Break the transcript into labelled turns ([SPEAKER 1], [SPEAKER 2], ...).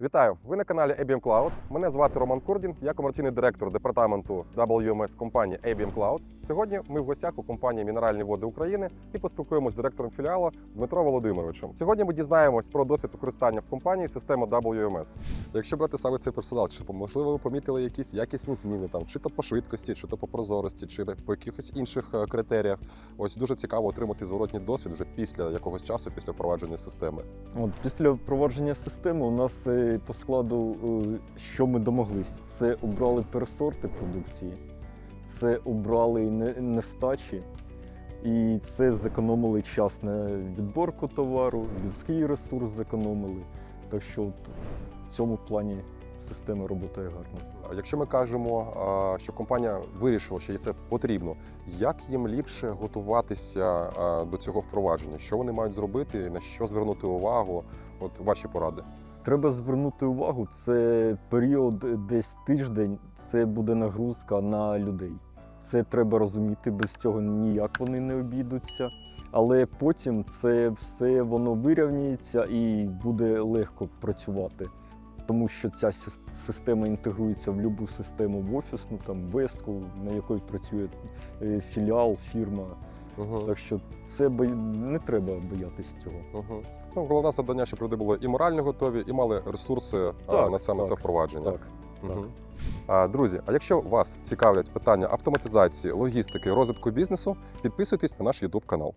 [SPEAKER 1] Вітаю! Ви на каналі ABM Cloud. Мене звати Роман Курдін, я комерційний директор департаменту WMS компанії ABM Cloud. Сьогодні ми в гостях у компанії Мінеральні води України і поспілкуємося з директором філіалу Дмитро Володимировичем. Сьогодні ми дізнаємось про досвід використання в компанії системи WMS. Якщо брати саме цей персонал, чи можливо ви помітили якісь якісні зміни там, чи то по швидкості, чи то по прозорості, чи по якихось інших е, критеріях. Ось дуже цікаво отримати зворотній досвід вже після якогось часу, після впровадження системи.
[SPEAKER 2] От після впровадження системи у нас е, по складу, е, що ми домоглись, це обрали пересорти продукції, це обрали не- нестачі, і це зекономили час на відборку товару, людський ресурс зекономили. Так що в цьому плані система працює гарно.
[SPEAKER 1] Якщо ми кажемо, що компанія вирішила, що їй це потрібно, як їм ліпше готуватися до цього впровадження? Що вони мають зробити, на що звернути увагу? От ваші поради.
[SPEAKER 2] Треба звернути увагу, це період десь тиждень, це буде нагрузка на людей. Це треба розуміти, без цього ніяк вони не обійдуться. Але потім це все воно вирівняється і буде легко працювати. Тому що ця система інтегрується в будь-яку систему в офісну, там веску, на якій працює е, філіал, фірма.
[SPEAKER 1] Угу.
[SPEAKER 2] Так що це бо- не треба боятись цього.
[SPEAKER 1] Угу. Ну, головне завдання, щоб люди були і морально готові, і мали ресурси а,
[SPEAKER 2] Так,
[SPEAKER 1] на саме це впровадження.
[SPEAKER 2] Так.
[SPEAKER 1] Мгм.
[SPEAKER 2] так.
[SPEAKER 1] А, друзі, а якщо вас цікавлять питання автоматизації, логістики, розвитку бізнесу, підписуйтесь на наш YouTube канал.